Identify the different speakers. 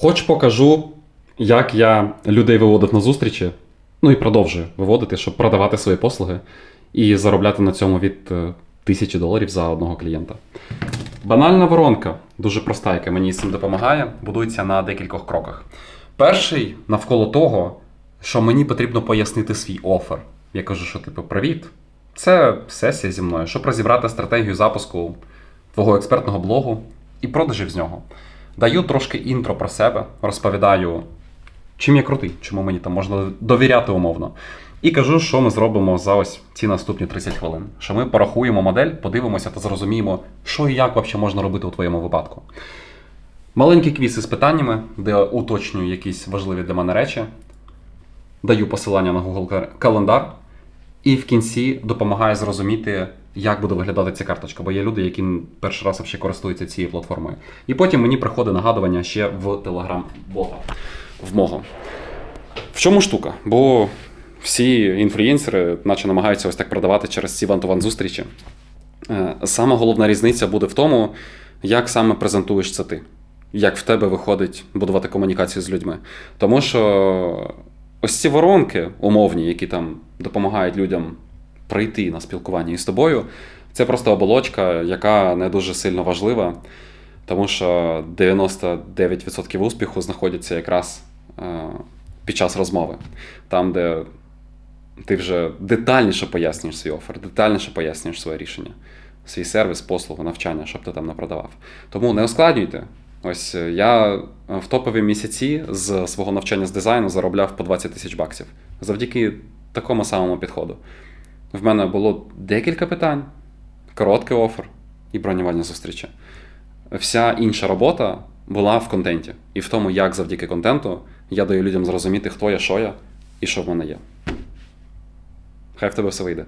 Speaker 1: Хоч покажу, як я людей виводив на зустрічі, ну і продовжую виводити, щоб продавати свої послуги і заробляти на цьому від е, тисячі доларів за одного клієнта. Банальна воронка, дуже проста, яка мені цим допомагає, будується на декількох кроках. Перший навколо того, що мені потрібно пояснити свій офер. Я кажу, що типу, привіт. Це сесія зі мною, щоб розібрати стратегію запуску твого експертного блогу і продажів з нього. Даю трошки інтро про себе, розповідаю, чим я крутий, чому мені там можна довіряти умовно. І кажу, що ми зробимо за ось ці наступні 30 хвилин. Що ми порахуємо модель, подивимося та зрозуміємо, що і як взагалі можна робити у твоєму випадку. Маленький квіз із питаннями, де уточнюю якісь важливі для мене речі. Даю посилання на Google календар, і в кінці допомагає зрозуміти, як буде виглядати ця карточка, бо є люди, які перший раз ще користуються цією платформою. І потім мені приходить нагадування ще в Telegram-бота в мого. В чому штука? Бо всі інфлюєнсери, наче намагаються ось так продавати через ці ван-ту-ван зустрічі. Е, Сама головна різниця буде в тому, як саме презентуєш це ти, як в тебе виходить будувати комунікацію з людьми. Тому що ось ці воронки умовні, які там допомагають людям прийти на спілкування із тобою, це просто оболочка, яка не дуже сильно важлива, тому що 99% успіху знаходяться якраз е, під час розмови, там, де ти вже детальніше пояснюєш свій офер, детальніше пояснюєш своє рішення, свій сервіс, послугу, навчання, щоб ти там не продавав. Тому не ускладнюйте. Ось е, я в топові місяці з свого навчання з дизайну заробляв по 20 тисяч баксів завдяки такому самому підходу. В мене було декілька питань, короткий офер і бронювання зустрічі. Вся інша робота була в контенті і в тому, як завдяки контенту я даю людям зрозуміти, хто я, що я і що в мене є. Хай в тебе все вийде.